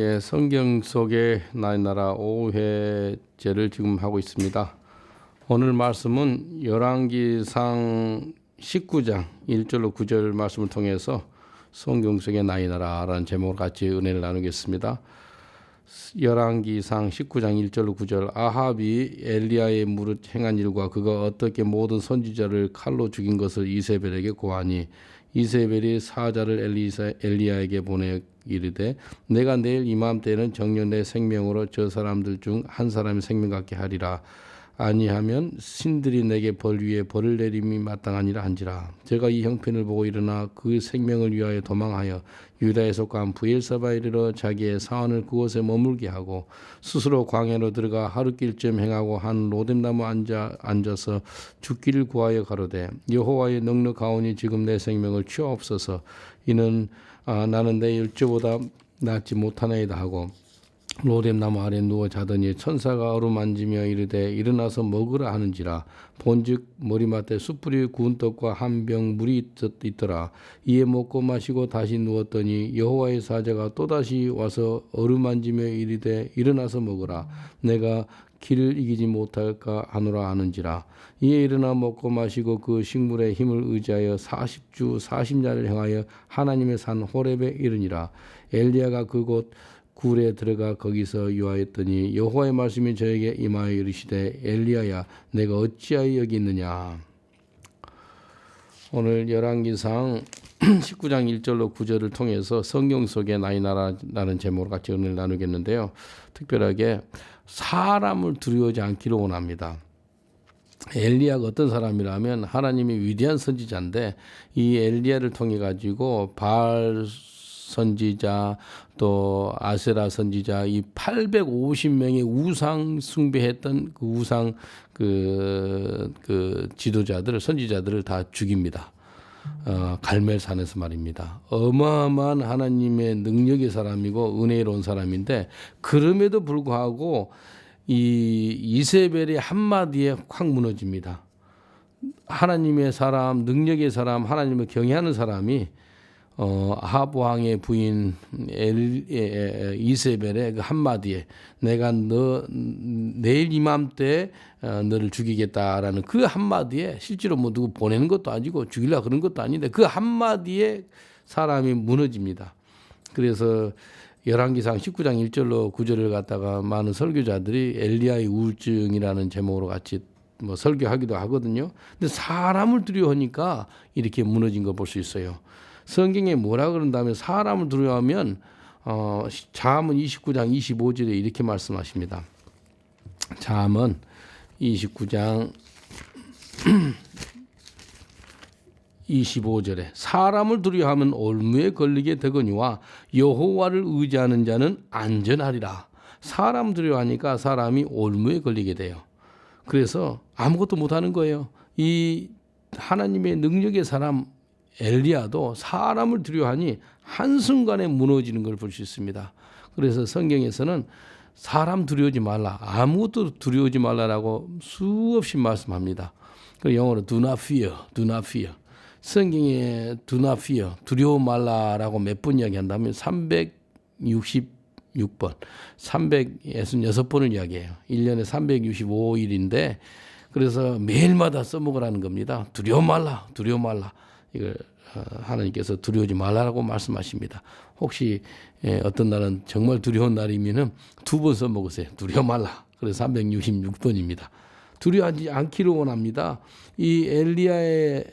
예, 성경 속의 나의 나라 5회제를 지금 하고 있습니다. 오늘 말씀은 열왕기상 19장 1절로 9절 말씀을 통해서 성경 속의 나의 나라라는 제목으로 같이 은혜를 나누겠습니다. 열왕기상 19장 1절로 9절 아합이 엘리야의 무릇 행한 일과 그가 어떻게 모든 선지자를 칼로 죽인 것을 이세벨에게 고하니 이세벨이 사자를 엘리사, 엘리야에게 보내 이르되 내가 내일 이맘때는 정녕 내 생명으로 저 사람들 중 한 사람의 생명 같게 하리라 아니하면 신들이 내게 벌 위에 벌을 내림이 마땅하니라 한지라. 제가 이 형편을 보고 일어나 그 생명을 위하여 도망하여 유다에 속한 부엘사바에 이르러 자기의 사원을 그곳에 머물게 하고 스스로 광야로 들어가 하루길쯤 행하고 한 로뎀나무 앉아 앉아서 죽기를 구하여 가로되 여호와의 넉넉하오니 지금 내 생명을 취하옵소서. 이는 아, 나는 내 일주보다 낫지 못하나이다 하고 로뎀 나무 아래 누워 자더니 천사가 어루만지며 이르되 일어나서 먹으라 하는지라. 본즉 머리맡에 숯불이 구운 떡과 한 병 물이 있- 있더라. 이에 먹고 마시고 다시 누웠더니 여호와의 사자가 또다시 와서 어루만지며 이르되 일어나서 먹으라. 내가 길을 이기지 못할까 하노라 하는지라. 이에 일어나 먹고 마시고 그 식물의 힘을 의지하여 40주 40년을 행하여 하나님의 산 호렙에 이르니라. 엘리야가 그곳 굴에 들어가 거기서 유하였더니 여호와의 말씀이 저에게 임하여 이르시되 엘리야야 내가 어찌하여 여기 있느냐 오늘 열왕기상 19장 1절로 9절을 통해서 성경 속의 나의 나라라는 제목으로 같이 은혜를 나누겠는데요. 특별하게 사람을 두려워하지 않기를 원합니다. 엘리야가 어떤 사람이라면 하나님이 위대한 선지자인데 이 엘리야를 통해 가지고 바알 선지자 또 아세라 선지자 이 850명의 우상 숭배했던 그 우상 그, 그 지도자들을 선지자들을 다 죽입니다. 어, 갈멜산에서 말입니다. 어마어마한 하나님의 능력의 사람이고 은혜로운 사람인데 그럼에도 불구하고 이 이세벨의 한마디에 확 무너집니다. 하나님의 사람, 능력의 사람, 하나님을 경외하는 사람이 어, 아합 왕의 부인 엘, 에, 에, 이세벨의 그 한마디에 내가 너 내일 이맘때 어, 너를 죽이겠다라는 그 한마디에 실제로 뭐 누구 보내는 것도 아니고 죽이려 그런 것도 아닌데 그 한마디에 사람이 무너집니다. 그래서 열왕기상 19장 1절로 9절을 갖다가 많은 설교자들이 엘리야의 우울증이라는 제목으로 같이 뭐 설교하기도 하거든요. 근데 사람을 두려워하니까 이렇게 무너진 걸볼수 있어요. 성경에 뭐라 그런다면 사람을 두려워하면 어, 잠언 29장 25절에 이렇게 말씀하십니다. 잠언 29장 25절에 사람을 두려워하면 올무에 걸리게 되거니와 여호와를 의지하는 자는 안전하리라. 사람 두려워하니까 사람이 올무에 걸리게 돼요. 그래서 아무것도 못하는 거예요. 이 하나님의 능력의 사람 엘리야도 사람을 두려워하니 한순간에 무너지는 걸 볼 수 있습니다. 그래서 성경에서는 사람 두려워하지 말라. 아무것도 두려워하지 말라라고 수없이 말씀합니다. 그 영어로 do not fear, do not fear. 성경에 do not fear, 두려워 말라라고 몇 번 이야기한다면 366번, 366번을 이야기해요. 1년에 365일인데 그래서 매일마다 써먹으라는 겁니다. 두려워 말라, 두려워 말라. 이걸 어, 하나님께서 두려워하지 말라라고 말씀하십니다. 혹시 예, 어떤 날은 정말 두려운 날이면은 두 번 써먹으세요. 두려워 말라. 그래서 366번입니다. 두려워하지 않기를 원합니다. 이 엘리야의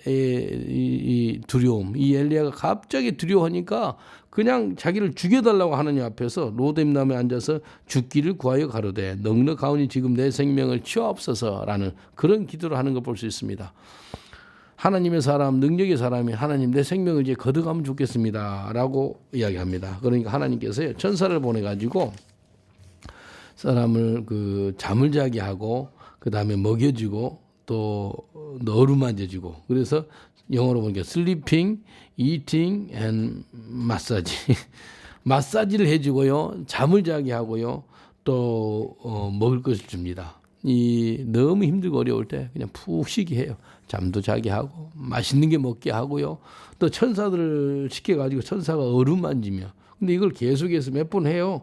두려움, 이 엘리야가 갑자기 두려워하니까 그냥 자기를 죽여달라고 하느님 앞에서 로뎀나무에 앉아서 죽기를 구하여 가로되 넉넉하오니 지금 내 생명을 치옵소서라는 그런 기도를 하는 걸 볼 수 있습니다. 하나님의 사람, 능력의 사람이 하나님 내 생명을 이제 거둬가면 좋겠습니다 라고 이야기합니다. 그러니까 하나님께서 천사를 보내 가지고 사람을 그 잠을 자게 하고 그 다음에 먹여주고 또 어루만져주고 그래서 영어로 보니까 sleeping, eating and 마사지 마사지를 해주고요 잠을 자게 하고요 또 어, 먹을 것을 줍니다. 이 너무 힘들고 어려울 때 그냥 푹 쉬게 해요. 잠도 자게 하고 맛있는 게 먹게 하고요. 또 천사들을 시켜 가지고 천사가 어루만지며 근데 이걸 계속해서 몇 번 해요.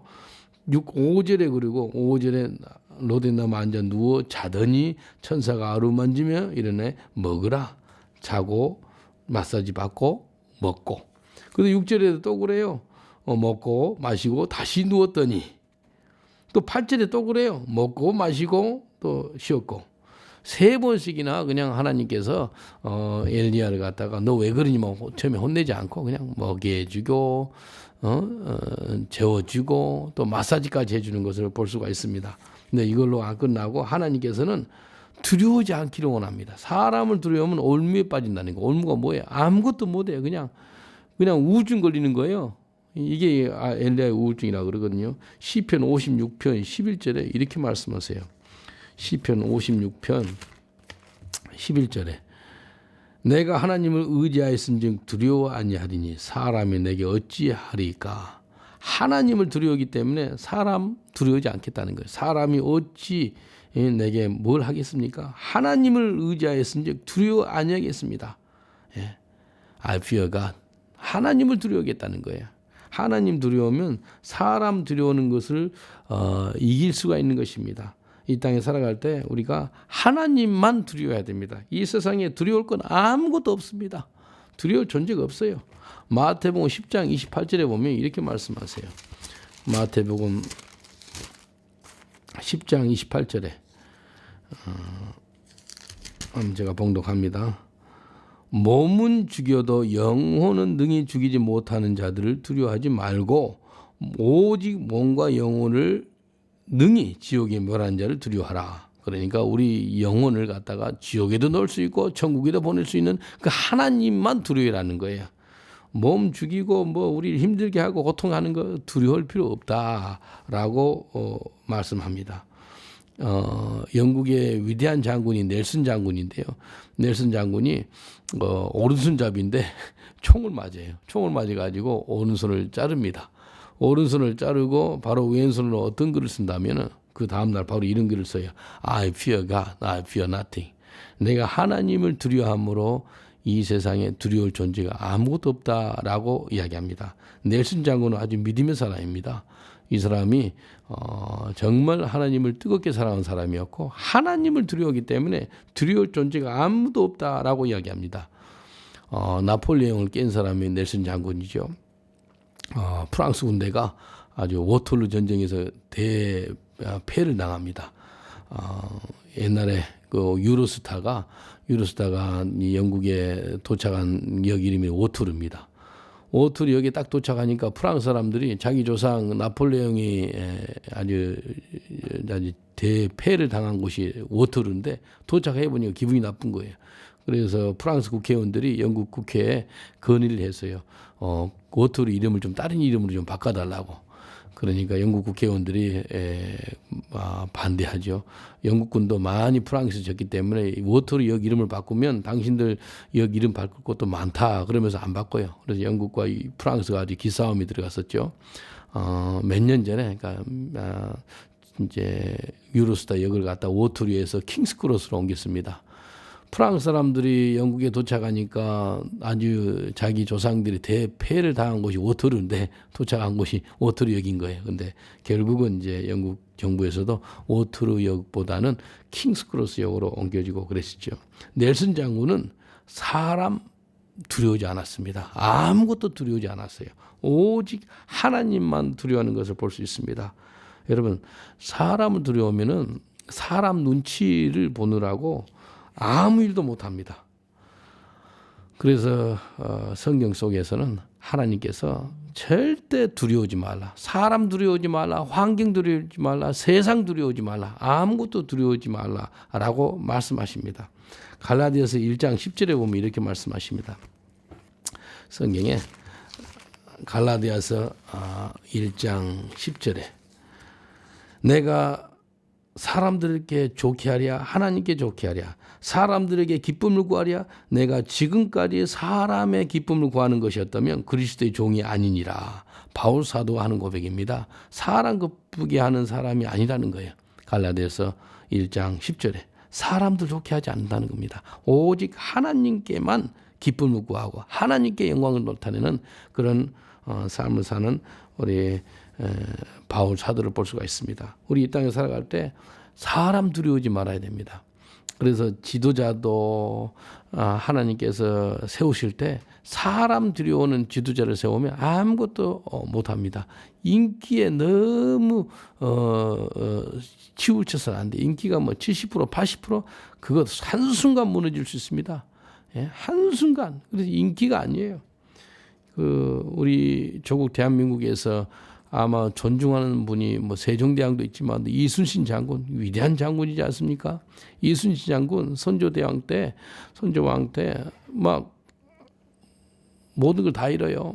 6, 5절에 그리고 5절에 로데나무 앉아 누워 자더니 천사가 아루만지며 이러네 먹으라 자고 마사지 받고 먹고 근데 6절에도 또 그래요 어, 먹고 마시고 다시 누웠더니 또 8절에 또 그래요 먹고 마시고 또 쉬었고 세 번씩이나 그냥 하나님께서 어 엘리야를 갖다가 너 왜 그러니 뭐 처음에 혼내지 않고 그냥 먹게 해주고 어, 어 재워주고 또 마사지까지 해주는 것을 볼 수가 있습니다. 근데 이걸로 안 끝나고 하나님께서는 두려우지 않기를 원합니다. 사람을 두려우면 올무에 빠진다는 거. 올무가 뭐예요? 아무것도 못해요. 그냥 그냥 우울증 걸리는 거예요. 이게 아, 엘리야의 우울증이라 그러거든요. 시편 56편 11절에 이렇게 말씀하세요. 시편 56편 11절에 내가 하나님을 의지하였은즉 두려워 아니하리니 사람이 내게 어찌하리까 하나님을 두려우기 때문에 사람 두려우지 않겠다는 거예요. 사람이 어찌 내게 뭘 하겠습니까? 하나님을 의지하였은즉 두려워 아니하겠습니다. 예. I fear God. 하나님을 두려우겠다는 거예요. 하나님 두려우면 사람 두려우는 것을 어, 이길 수가 있는 것입니다. 이 땅에 살아갈 때 우리가 하나님만 두려워야 됩니다. 이 세상에 두려울 건 아무것도 없습니다. 두려울 존재가 없어요. 마태복음 10장 28절에 보면 이렇게 말씀하세요. 마태복음 10장 28절에 어, 제가 봉독합니다. 몸은 죽여도 영혼은 능히 죽이지 못하는 자들을 두려워하지 말고 오직 몸과 영혼을 능히 지옥에 멸한 자를 두려워하라. 그러니까 우리 영혼을 갖다가 지옥에도 넣을 수 있고 천국에도 보낼 수 있는 그 하나님만 두려워라는 거예요. 몸 죽이고 뭐 우리 힘들게 하고 고통하는 거 두려울 필요 없다라고 어, 말씀합니다. 어, 영국의 위대한 장군이 넬슨 장군인데요. 넬슨 장군이 어, 오른손잡이인데 총을 맞아요. 총을 맞아가지고 오른손을 자릅니다. 오른손을 자르고 바로 왼손으로 어떤 글을 쓴다면은 그 다음날 바로 이런 글을 써요. I fear God, I fear nothing. 내가 하나님을 두려함으로 이 세상에 두려울 존재가 아무것도 없다라고 이야기합니다. 넬슨 장군은 아주 믿음의 사람입니다. 이 사람이 어, 정말 하나님을 뜨겁게 사랑하는 사람이었고 하나님을 두려워하기 때문에 두려울 존재가 아무도 없다라고 이야기합니다. 어, 나폴레옹을 깬 사람이 넬슨 장군이죠. 어, 프랑스 군대가 아주 워털루 전쟁에서 대패를 당합니다. 어, 옛날에 그 유로스타가 유로스타가 이 영국에 도착한 역 이름이 오투르입니다. 오투르 여기에 딱 도착하니까 프랑스 사람들이 자기 조상 나폴레옹이 아주 아주 대패를 당한 곳이 오투르인데 도착해 보니까 기분이 나쁜 거예요. 그래서 프랑스 국회의원들이 영국 국회에 건의를 했어요. 어, 오투르 이름을 좀 다른 이름으로 좀 바꿔달라고. 그러니까 영국 국회의원들이 에, 아, 반대하죠. 영국군도 많이 프랑스에 졌기 때문에 워터로 역 이름을 바꾸면 당신들 역 이름 바꿀 것도 많다. 그러면서 안 바꿔요. 그래서 영국과 이 프랑스가 아주 기싸움이 들어갔었죠. 어, 몇 년 전에, 그러니까 아, 이제 유로스타 역을 갖다 워터류에서 킹스크로스로 옮겼습니다. 프랑스 사람들이 영국에 도착하니까 아주 자기 조상들이 대패를 당한 곳이 워터루인데 도착한 곳이 워터루역인 거예요. 근데 결국은 이제 영국 정부에서도 워터루역보다는 킹스크로스 역으로 옮겨지고 그랬었죠. 넬슨 장군은 사람 두려우지 않았습니다. 아무것도 두려우지 않았어요. 오직 하나님만 두려워하는 것을 볼 수 있습니다. 여러분, 사람을 두려우면은 사람 눈치를 보느라고 아무 일도 못 합니다. 그래서 어, 성경 속에서는 하나님께서 절대 두려우지 말라. 사람 두려우지 말라. 환경 두려우지 말라. 세상 두려우지 말라. 아무것도 두려우지 말라라고 말씀하십니다. 갈라디아서 1장 10절에 보면 이렇게 말씀하십니다. 성경에 갈라디아서 1장 10절에 내가 사람들에게 좋게 하랴 하나님께 좋게 하랴 사람들에게 기쁨을 구하랴 내가 지금까지 사람의 기쁨을 구하는 것이었다면 그리스도의 종이 아니니라 바울 사도가 하는 고백입니다. 사람 기쁘게 하는 사람이 아니라는 거예요. 갈라디아서 1장 10절에 사람들 좋게 하지 않는다는 겁니다. 오직 하나님께만 기쁨을 구하고 하나님께 영광을 나타내는 그런 어, 삶을 사는 우리 에, 바울 사도를 볼 수가 있습니다. 우리 이 땅에 살아갈 때 사람 두려우지 말아야 됩니다. 그래서 지도자도 아, 하나님께서 세우실 때 사람 들여오는 지도자를 세우면 아무것도 어, 못합니다. 인기에 너무 어, 어, 치우쳐서는 안 돼. 인기가 뭐 70% 80% 그것 한순간 무너질 수 있습니다. 예? 한순간. 그래서 인기가 아니에요. 그 우리 조국 대한민국에서 아마 존중하는 분이 뭐 세종대왕도 있지만 이순신 장군 위대한 장군이지 않습니까? 이순신 장군 선조대왕 때 선조왕 때 막 모든 걸 다 잃어요.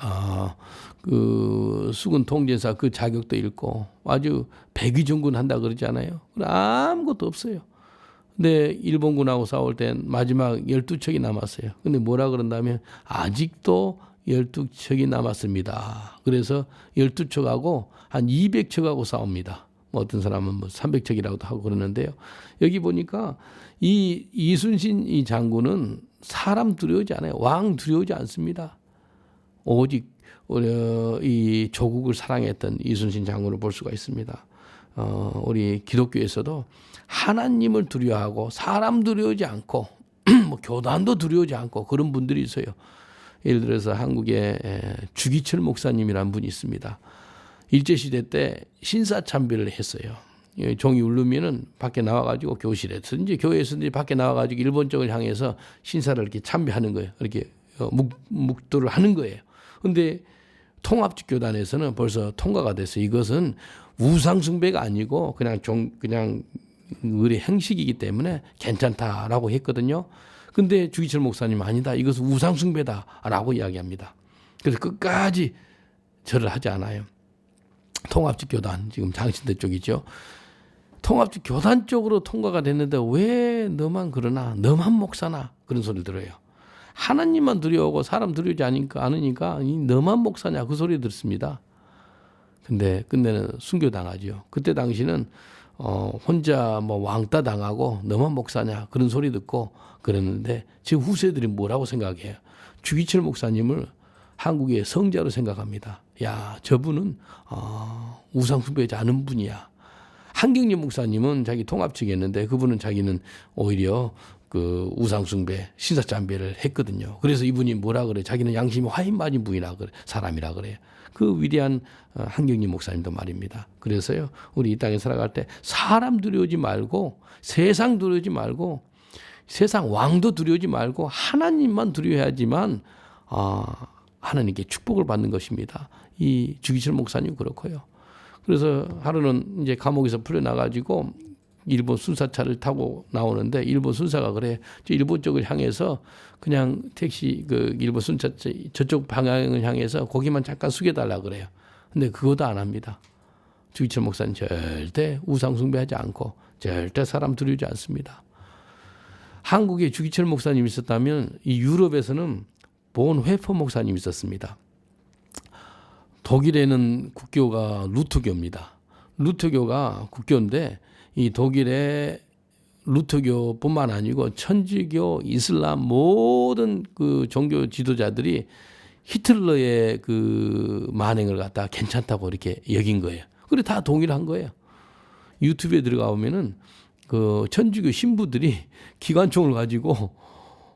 아, 그 수군 통제사 그 자격도 잃고 아주 백위종군 한다 그러잖아요. 아무것도 없어요. 근데 일본군하고 싸울 땐 마지막 12척이 남았어요. 근데 뭐라 그런다면 아직도 12척이 남았습니다. 그래서 12척하고 한 200척하고 싸웁니다. 뭐 어떤 사람은 뭐 300척이라고도 하고 그러는데요. 여기 보니까 이 이순신 이 장군은 사람 두려우지 않아요. 왕 두려우지 않습니다. 오직 어, 이 조국을 사랑했던 이순신 장군을 볼 수가 있습니다. 어, 우리 기독교에서도 하나님을 두려워하고 사람 두려우지 않고 뭐 교단도 두려우지 않고 그런 분들이 있어요. 예를 들어서 한국에 주기철 목사님이라는 분이 있습니다. 일제 시대 때 신사 참배를 했어요. 예, 종이 울리면은 밖에 나와가지고 교실에서든지 교회에서든지 밖에 나와가지고 일본 쪽을 향해서 신사를 이렇게 참배하는 거예요. 이렇게 어, 묵, 묵도를 하는 거예요. 근데 통합직 교단에서는 벌써 통과가 돼서 이것은 우상 숭배가 아니고 그냥 종 그냥 의례 행식이기 때문에 괜찮다라고 했거든요. 근데 주기철 목사님 아니다. 이것은 우상 숭배다라고 이야기합니다. 그래서 끝까지 절을 하지 않아요. 통합직 교단 지금 장신대 쪽이죠. 통합직 교단 쪽으로 통과가 됐는데 왜 너만 그러나 너만 목사나 그런 소리를 들어요. 하나님만 두려워하고 사람 두려우지 않으니까 않으니까 이 너만 목사냐 그 소리 듣습니다. 근데 끝내는 순교당하죠. 그때 당시는 어 혼자 뭐 왕따 당하고 너만 목사냐 그런 소리 듣고 그랬는데 지금 후세들이 뭐라고 생각해요? 주기철 목사님을 한국의 성자로 생각합니다. 야 저분은 어, 우상 숭배하지 않은 분이야. 한경림 목사님은 자기 통합 측이었는데 그분은 자기는 오히려 그 우상 숭배, 신사 참배를 했거든요. 그래서 이분이 뭐라 그래? 자기는 양심이 화인 맞은 분이라 그래, 사람이라 그래. 그 위대한 어, 한경림 목사님도 말입니다. 그래서요, 우리 이 땅에 살아갈 때 사람 두려우지 말고 세상 두려우지 말고 세상 왕도 두려우지 말고 하나님만 두려워야지만 아, 하나님께 축복을 받는 것입니다. 이 주기철 목사님 그렇고요. 그래서 하루는 이제 감옥에서 풀려나가지고 일본 순사차를 타고 나오는데 일본 순사가 그래 저 일본 쪽을 향해서 그냥 택시 그 일본 순사 저쪽 방향을 향해서 고기만 잠깐 숙여달라 그래요. 근데 그것도 안 합니다. 주기철 목사는 절대 우상 숭배하지 않고 절대 사람 두려우지 않습니다. 한국에 주기철 목사님 이 있었다면 이 유럽에서는 본 회포 목사님 이 있었습니다. 독일에는 국교가 루트교입니다. 루트교가 국교인데 이 독일의 루터교뿐만 아니고 천주교, 이슬람 모든 그 종교 지도자들이 히틀러의 그 만행을 갖다 괜찮다고 이렇게 여긴 거예요. 그래 다 동일한 거예요. 유튜브에 들어가 보면은 그 천주교 신부들이 기관총을 가지고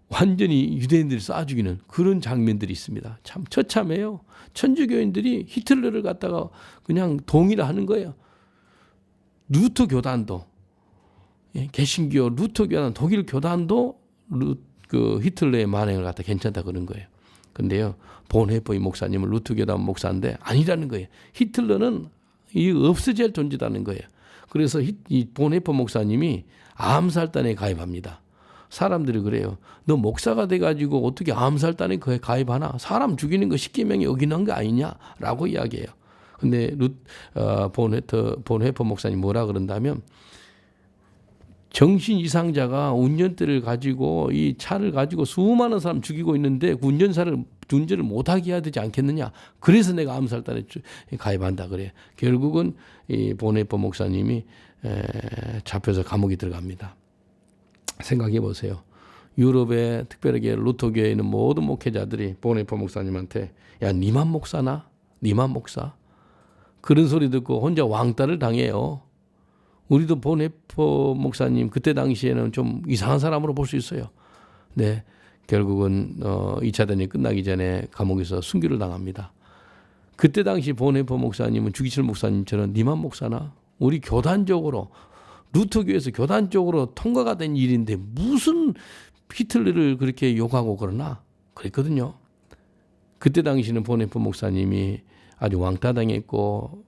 완전히 유대인들을 쏴 죽이는 그런 장면들이 있습니다. 참 처참해요. 천주교인들이 히틀러를 갖다가 그냥 동일하는 거예요. 루터 교단도 예, 개신교 루터 교단 독일 교단도 루, 그 히틀러의 만행을 갖다 괜찮다 그런 거예요. 근데요 본헤퍼이 목사님은 루터 교단 목사인데 아니라는 거예요. 히틀러는 이 없어질 존재라는 거예요. 그래서 이 본헤퍼 목사님이 암살단에 가입합니다. 사람들이 그래요. 너 목사가 돼가지고 어떻게 암살단에 그에 가입하나? 사람 죽이는 거 십계명에 어기는 거 아니냐 라고 이야기해요. 근데 루, 어, 본헤터, 본헤퍼 목사님 뭐라 그런다면 정신 이상자가 운전대를 가지고 이 차를 가지고 수많은 사람 죽이고 있는데 그 운전사를 운전을 못하게 해야 되지 않겠느냐. 그래서 내가 암살단에 가입한다 그래. 결국은 이 본헤퍼 목사님이 에, 잡혀서 감옥에 들어갑니다. 생각해 보세요. 유럽의 특별하게 루터교에 있는 모든 목회자들이 보네포 목사님한테 야 니만 목사나? 니만 목사? 그런 소리 듣고 혼자 왕따를 당해요. 우리도 보네포 목사님 그때 당시에는 좀 이상한 사람으로 볼 수 있어요. 네. 결국은 어 2차 대전이 끝나기 전에 감옥에서 순교를 당합니다. 그때 당시 보네포 목사님은 주기철 목사님처럼 니만 목사나? 우리 교단적으로 루터교에서 교단적으로 통과가 된 일인데 무슨 히틀러를 그렇게 욕하고 그러나 그랬거든요. 그때 당시는 보네포 목사님이 아주 왕따당했고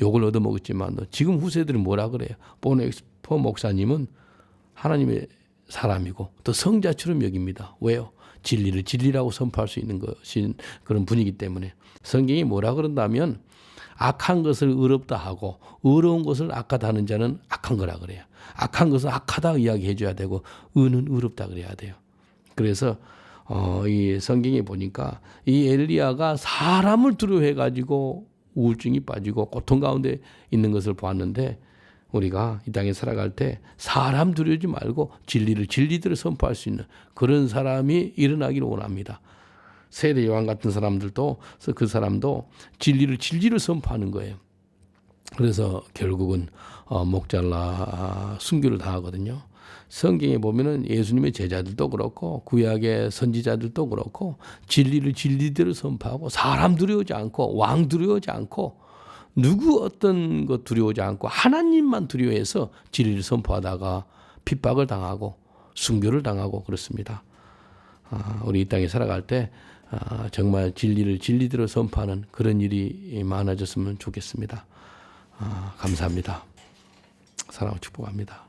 욕을 얻어먹었지만 지금 후세들은 뭐라 그래요? 보네포 목사님은 하나님의 사람이고 또 성자처럼 여깁니다. 왜요? 진리를 진리라고 선포할 수 있는 것인 그런 분위기 때문에 성경이 뭐라 그런다면 악한 것을 의롭다 하고 의로운 것을 악하다 하는 자는 악한 거라 그래요. 악한 것은 악하다 이야기해 줘야 되고 의는 의롭다 그래야 돼요. 그래서 어, 이 성경에 보니까 이 엘리야가 사람을 두려워해 가지고 우울증이 빠지고 고통 가운데 있는 것을 보았는데 우리가 이 땅에 살아갈 때 사람 두려우지 말고 진리를 진리대로 선포할 수 있는 그런 사람이 일어나기를 원합니다. 세례 요한 같은 사람들도 그 사람도 진리를 진리를 선포하는 거예요. 그래서 결국은 어, 목 잘라 순교를 당하거든요. 성경에 보면은 예수님의 제자들도 그렇고 구약의 선지자들도 그렇고 진리를 진리대로 선포하고 사람 두려워하지 않고 왕 두려워하지 않고 누구 어떤 것 두려워하지 않고 하나님만 두려워해서 진리를 선포하다가 핍박을 당하고 순교를 당하고 그렇습니다. 아, 우리 이 땅에 살아갈 때 아, 정말 진리를 진리대로 선포하는 그런 일이 많아졌으면 좋겠습니다. 아, 감사합니다. 사랑하고 축복합니다.